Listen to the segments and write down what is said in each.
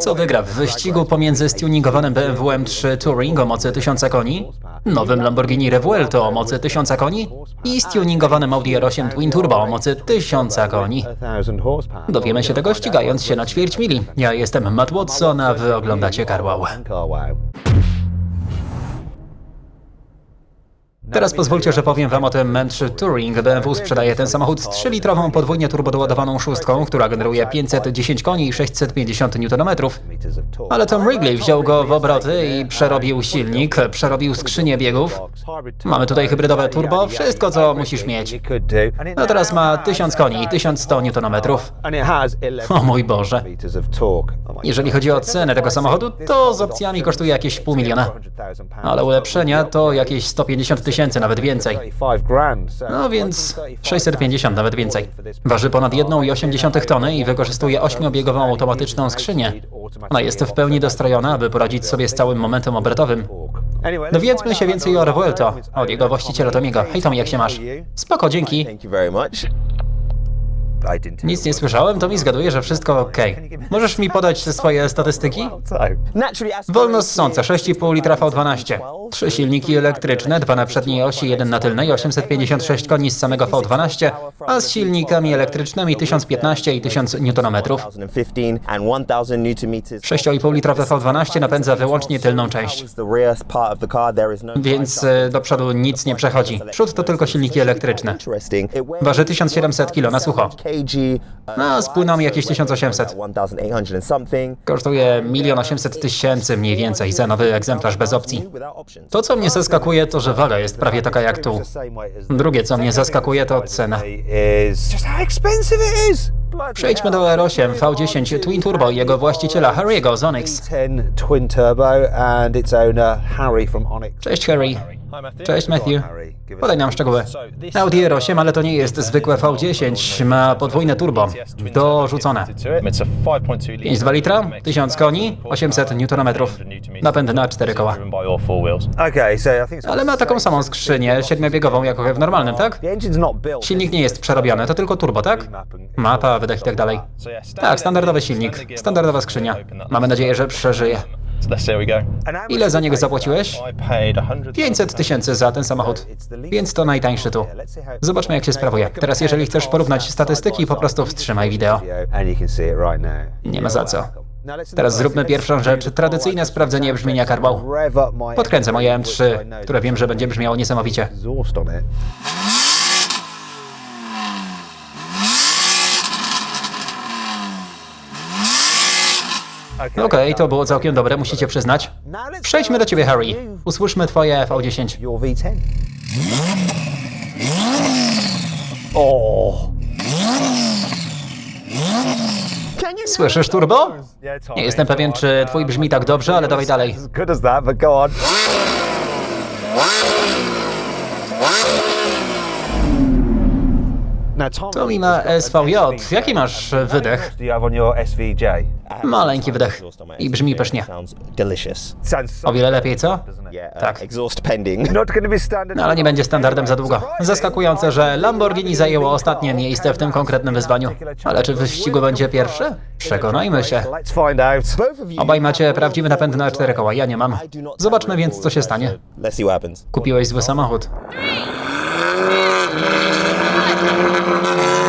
Co wygra w wyścigu pomiędzy stuningowanym BMW M3 Touring o mocy 1000 koni, nowym Lamborghini Revuelto o mocy 1000 koni i stuningowanym Audi R8 Twin Turbo o mocy 1000 koni? Dowiemy się tego ścigając się na ćwierć mili. Ja jestem Matt Watson, a wy oglądacie Carwow. Teraz pozwólcie, że powiem wam o tym M3 Touring. BMW sprzedaje ten samochód z 3-litrową podwójnie turbodoładowaną szóstką, która generuje 510 koni i 650 Nm. Ale Tom Wrigley wziął go w obroty i przerobił silnik, przerobił skrzynię biegów. Mamy tutaj hybrydowe turbo, wszystko co musisz mieć. No teraz ma 1000 koni i 1100 Nm. O mój Boże. Jeżeli chodzi o cenę tego samochodu, to z opcjami kosztuje jakieś pół miliona. Ale ulepszenia to jakieś 150 tysięcy, nawet więcej. No więc 650, nawet więcej. Waży ponad 1,8 tony i wykorzystuje 8-biegową automatyczną skrzynię. Ona jest w pełni dostrojona, aby poradzić sobie z całym momentem obrotowym. Dowiedzmy się więcej o Revuelto, od jego właściciela Tomiego. Hej Tomi, jak się masz? Spoko, dzięki. Nic nie słyszałem, to mi zgaduje, że wszystko ok. Możesz mi podać te swoje statystyki? Wolno ssące, 6,5 litra V12. Trzy silniki elektryczne, dwa na przedniej osi, jeden na tylnej, 856 koni z samego V12, a z silnikami elektrycznymi 1015 i 1000 Nm. 2015 and 1000 newton meters. 6,5 litrowe V12 napędza wyłącznie tylną część. Więc e, do przodu nic nie przechodzi. Przód to tylko silniki elektryczne. Waży 1700 kg na sucho. Uh, No, z płyną jakieś 1800. 1800 and something. Kosztuje 1 800 tysięcy mniej więcej za nowy egzemplarz bez opcji. To, co mnie zaskakuje, to że waga jest prawie taka jak tu. Drugie, co mnie zaskakuje, to cena. Przejdźmy do R8 V10 Twin Turbo i jego właściciela Harry'ego z Onyx. 10 twin turbo and its owner Harry from Onyx. Cześć Harry. Cześć Matthew. Podaj nam szczegóły. Audi R8, ale to nie jest zwykłe V10, ma podwójne turbo. Dorzucone. 5,2 litra, 1000 koni, 800 Nm. Napęd na 4 koła. Ale ma taką samą skrzynię, siedmiobiegową jak w normalnym, tak? Silnik nie jest przerobiony, to tylko turbo, tak? Mapa, wydech i tak dalej. Tak, standardowy silnik, standardowa skrzynia. Mamy nadzieję, że przeżyje. Ile za niego zapłaciłeś? 500 tysięcy za ten samochód, więc to najtańszy tu. Zobaczmy jak się sprawuje. Teraz jeżeli chcesz porównać statystyki, po prostu wstrzymaj wideo. Nie ma za co. Teraz zróbmy pierwszą rzecz, tradycyjne sprawdzenie brzmienia my Podkręcę moje M3, które wiem, że będzie brzmiało niesamowicie. Exhaust on it. Okej, to było całkiem dobre, musicie przyznać. Przejdźmy do ciebie, Harry. Usłyszmy twoje V10. Your V10. Słyszysz turbo? Nie jestem pewien, czy twój brzmi tak dobrze, ale dawaj dalej. As good as that, but go on. Now, Tom, Tommy ma SVJ. Jaki masz wydech? Maleńki wydech. I brzmi pysznie. O wiele lepiej, co? Tak. No ale nie będzie standardem za długo. Zaskakujące, że Lamborghini zajęło ostatnie miejsce w tym konkretnym wyzwaniu. Ale czy w wyścigu będzie pierwsze? Przekonajmy się. Obaj macie prawdziwy napęd na cztery koła, ja nie mam. Zobaczmy więc, co się stanie. Kupiłeś zły samochód. Thank you.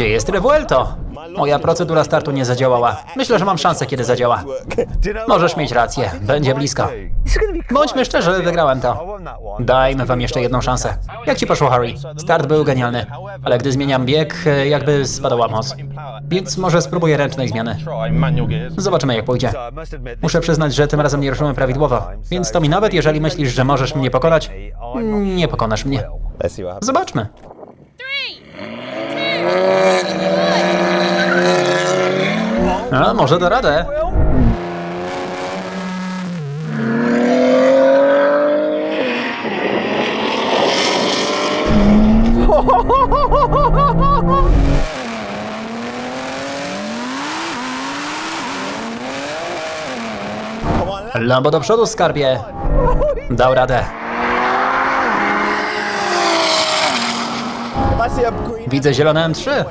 Gdzie jest Revuelto? Moja procedura startu nie zadziałała. Myślę, że mam szansę, kiedy zadziała. Możesz mieć rację, będzie blisko. Bądźmy szczerzy, wygrałem to. Dajmy wam jeszcze jedną szansę. Jak ci poszło, Harry? Start był genialny, ale gdy zmieniam bieg, e, jakby spadała moc. Więc może spróbuję ręcznej zmiany. Zobaczymy, jak pójdzie. Muszę przyznać, że tym razem nie ruszyłem prawidłowo. Więc to mi nawet jeżeli myślisz, że możesz mnie pokonać, nie pokonasz mnie. Zobaczmy. A, może da radę. Lambo do przodu, skarbie. Dał radę. Widzę zielone M3.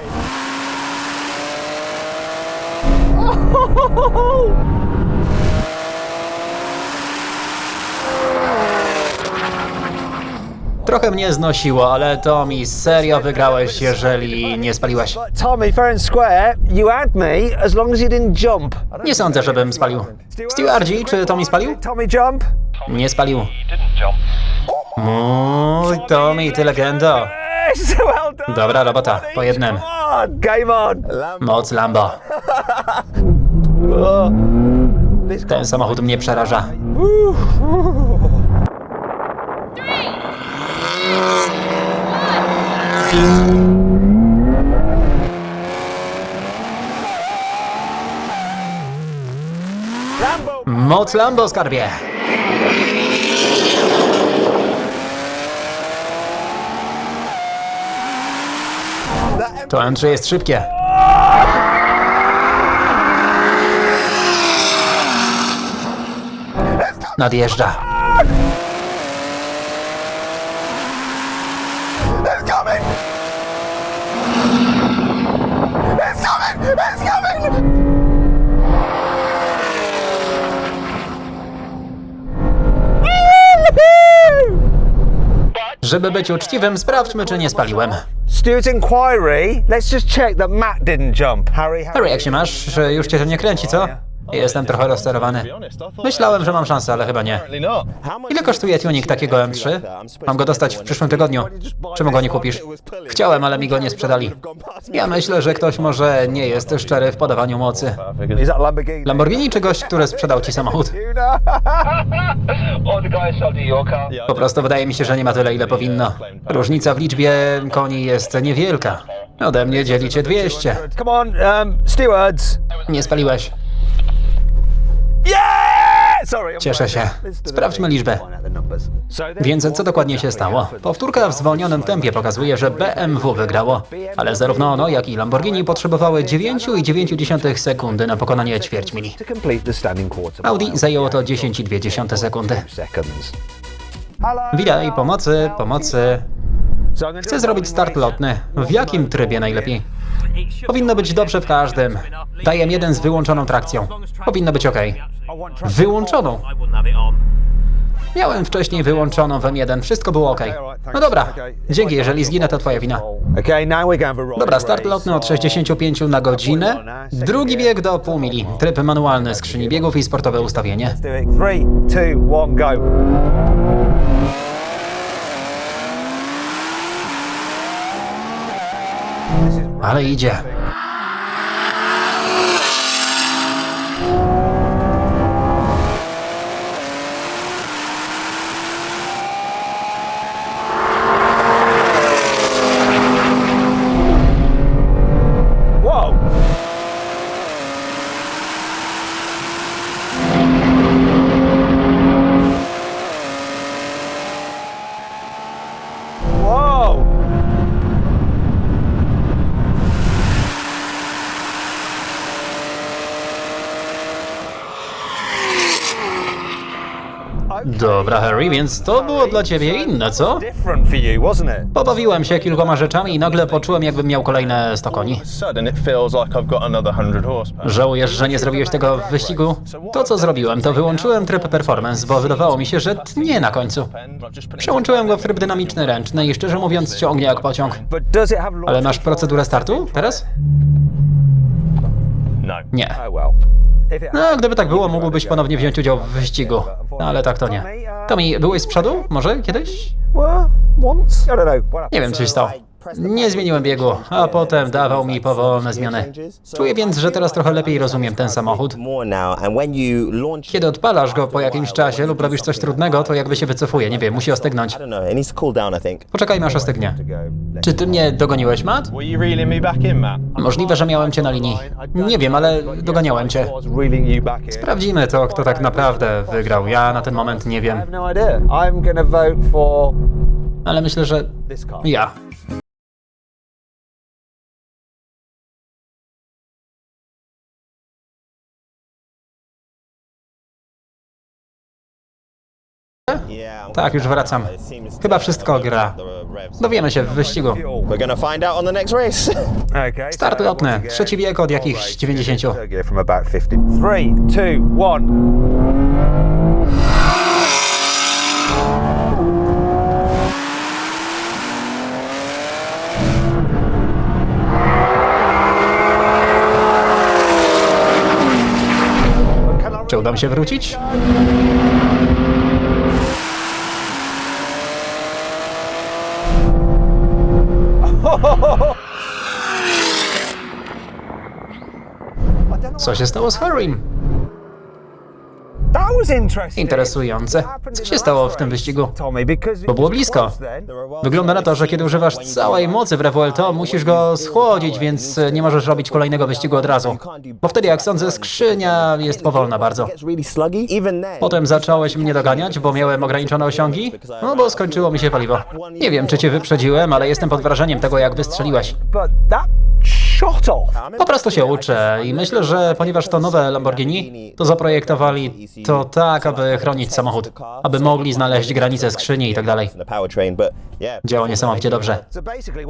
Trochę mnie znosiło, ale to mi serio wygrałeś, jeżeli nie spaliłeś. Tommy, fair and square, you had me as long as you didn't jump. Nie sądzę, żebym spalił. Stewardzi, czy Tommy spalił? Tommy jump? Nie spalił. Mój Tommy, ty legendo. Yes, well done. Dobra robota, po jednym. Game on. Moc Lambo. Ten samochód mnie przeraża. Moc Lambo, skarbie. That To M3 jest szybkie. Nadjeżdża. It's coming! It's coming! It's coming! Żeby być uczciwym, sprawdźmy, czy nie spaliłem. Stewart's inquiry. Let's just check that Matt didn't jump. Harry, Harry, jak się masz? Że już cię to nie kręci, co? Jestem trochę rozsterowany. Myślałem, że mam szansę, ale chyba nie. Ile kosztuje tuning takiego M3? Mam go dostać w przyszłym tygodniu. Czemu go nie kupisz? Chciałem, ale mi go nie sprzedali. Ja myślę, że ktoś może nie jest szczery w podawaniu mocy. Lamborghini? Czy gość, który sprzedał ci samochód? Po prostu wydaje mi się, że nie ma tyle, ile powinno. Różnica w liczbie koni jest niewielka. Ode mnie dzielicie 200. Come on, um, stewards. Nie spaliłeś. Cieszę się. Sprawdźmy liczbę. Więc co dokładnie się stało? Powtórka w zwolnionym tempie pokazuje, że BMW wygrało, ale zarówno ono, jak i Lamborghini potrzebowały 9,9 sekundy na pokonanie ćwierć mili. To complete the standing quarter. Audi zajęło to 10,2 sekundy. Widaj, pomocy, pomocy. Chcę zrobić start lotny. W jakim trybie najlepiej? Powinno być dobrze w każdym. Daję jeden z wyłączoną trakcją. Powinno być ok. Wyłączoną. Miałem wcześniej wyłączoną w M1, wszystko było ok. No dobra, dzięki, jeżeli zginę, to twoja wina. Dobra, start lotny od 65 na godzinę, drugi bieg do pół mili, tryb manualny skrzyni biegów i sportowe ustawienie. Let's do it. Three, two, one, go. Ale Dobra, Harry, więc to było dla ciebie inne, co? Pobawiłem się kilkoma rzeczami i nagle poczułem, jakbym miał kolejne 100 koni. Sudden, it feels like I've got another 100 horsepower. Żałujesz, że nie zrobiłeś tego w wyścigu? To, co zrobiłem, to wyłączyłem tryb performance, bo wydawało mi się, że tnie na końcu. Przełączyłem go w tryb dynamiczny ręczny i szczerze mówiąc ciągnie jak pociąg. Ale masz procedurę startu teraz? No. Nie. No, gdyby tak było, mógłbyś ponownie wziąć udział w wyścigu. No, ale tak to nie. Tommy, byłeś z przodu? Może kiedyś? Know. What Nie wiem, co się stało. Nie zmieniłem biegu, a potem dawał mi powolne zmiany. Czuję więc, że teraz trochę lepiej rozumiem ten samochód. Kiedy odpalasz go po jakimś czasie lub robisz coś trudnego, to jakby się wycofuje, nie wiem, musi ostygnąć. Poczekajmy aż ostygnie. Czy ty mnie dogoniłeś, Matt? Możliwe, że miałem cię na linii. Nie wiem, ale doganiałem cię. Sprawdzimy to, kto tak naprawdę wygrał. Ja na ten moment nie wiem, no ale myślę, że ja. Tak, już wracam. Chyba wszystko gra. Dowiemy się w wyścigu. Start lotny. Trzeci bieg od jakichś 90. third gear from about 50. Three, two, one. Czy uda mi się wrócić? Co się stało z Harrym? Interesujące. Co się stało w tym wyścigu? Bo było blisko. Wygląda na to, że kiedy używasz całej mocy w Revuel, to musisz go schłodzić, więc nie możesz robić kolejnego wyścigu od razu. Bo wtedy, jak sądzę, skrzynia jest powolna bardzo. Potem zacząłeś mnie doganiać, bo miałem ograniczone osiągi? No bo skończyło mi się paliwo. Nie wiem, czy cię wyprzedziłem, ale jestem pod wrażeniem tego, jak wystrzeliłeś. Po prostu się uczę i myślę, że ponieważ to nowe Lamborghini, to zaprojektowali to tak, aby chronić samochód, aby mogli znaleźć granice skrzyni i tak dalej. Działa niesamowicie dobrze.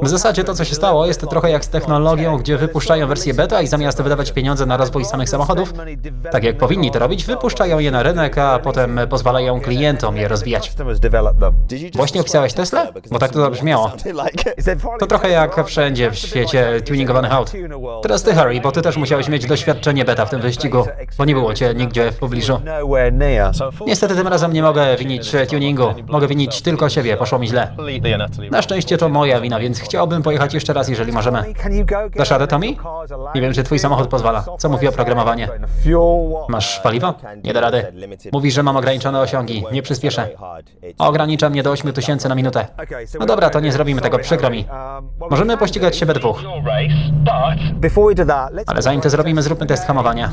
W zasadzie to, co się stało, jest trochę jak z technologią, gdzie wypuszczają wersję beta i zamiast wydawać pieniądze na rozwój samych samochodów, tak jak powinni to robić, wypuszczają je na rynek, a potem pozwalają klientom je rozwijać. Właśnie opisałeś Tesla? Bo tak to zabrzmiało. To trochę jak wszędzie w świecie tuningowanych aut. Teraz ty, Harry, bo ty też musiałeś mieć doświadczenie beta w tym wyścigu, bo nie było cię nigdzie w pobliżu. Niestety tym razem nie mogę winić tuningu. Mogę winić tylko siebie, poszło mi źle. Na szczęście to moja wina, więc chciałbym pojechać jeszcze raz, jeżeli możemy. Dasz radę, Tommy? Nie wiem, czy twój samochód pozwala. Co mówi oprogramowanie? Masz paliwo? Nie da rady. Mówi, że mam ograniczone osiągi. Nie przyspieszę. Ogranicza mnie do 8000 na minutę. No dobra, to nie zrobimy tego, przykro mi. Możemy pościgać się we dwóch. Let's Ale zanim to zrobimy, zróbmy test hamowania.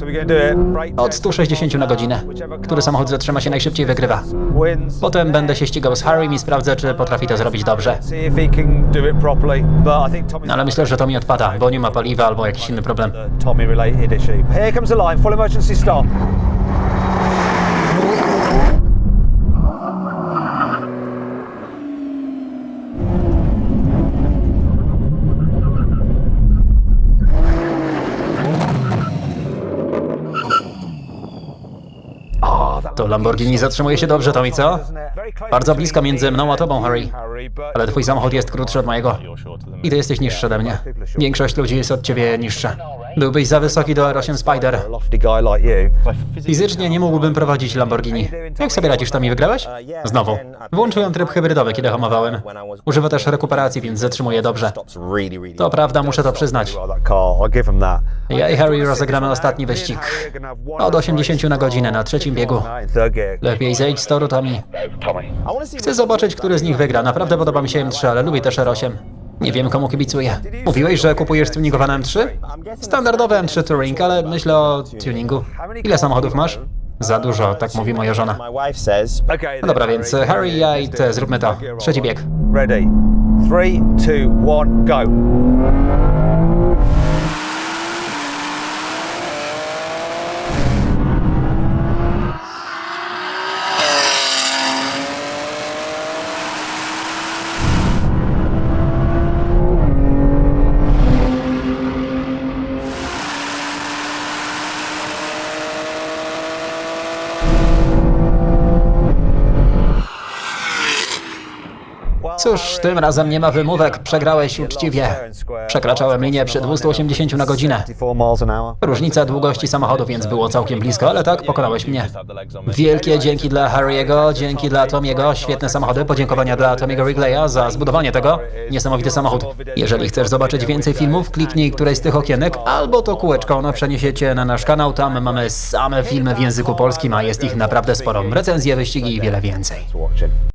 Od test. 160 na godzinę. Który samochód zatrzyma się najszybciej, wygrywa. Potem będę się ścigał z Harrym i sprawdzę, czy potrafi to zrobić dobrze. No ale myślę, że to mi odpada, bo nie ma paliwa albo jakiś inny problem. To Lamborghini zatrzymuje się dobrze, Tommy, co? Bardzo blisko między mną a tobą, Harry. Ale twój samochód jest krótszy od mojego. I ty jesteś niższy ode mnie. Większość ludzi jest od ciebie niższa. Byłbyś za wysoki do R8 Spider. Fizycznie nie mógłbym prowadzić Lamborghini. Jak sobie radzisz, Tommy, wygrałeś? Znowu. Włączyłem tryb hybrydowy, kiedy hamowałem. Używa też rekuperacji, więc zatrzymuje dobrze. To prawda, muszę to przyznać. Ja i Harry rozegramy ostatni wyścig. Od 80 na godzinę na trzecim biegu. Lepiej zejdź z toru, Tommy. Chcę zobaczyć, który z nich wygra. Naprawdę podoba mi się M3, ale lubię też R8. Nie wiem, komu kibicuję. Mówiłeś, że kupujesz tuningowane M3? Standardowe M3 Touring, ale myślę o tuningu. Ile samochodów masz? Za dużo, tak mówi moja żona. No dobra, więc Harry, ja i ty, zróbmy to. Trzeci bieg. Ready. Three, two, one, go. Cóż, tym razem nie ma wymówek, przegrałeś uczciwie. Przekraczałem linię przy 280 na godzinę. 54 miles an hour. Różnica długości samochodu, więc było całkiem blisko, ale tak, pokonałeś mnie. Wielkie dzięki dla Harry'ego, dzięki dla Tomiego, świetne samochody, podziękowania dla Tomiego Wrigleya za zbudowanie tego. Niesamowity samochód. Jeżeli chcesz zobaczyć więcej filmów, kliknij któreś z tych okienek, albo to kółeczko ono przeniesie cię na nasz kanał, tam mamy same filmy w języku polskim, a jest ich naprawdę sporo. Recenzje, wyścigi i wiele więcej.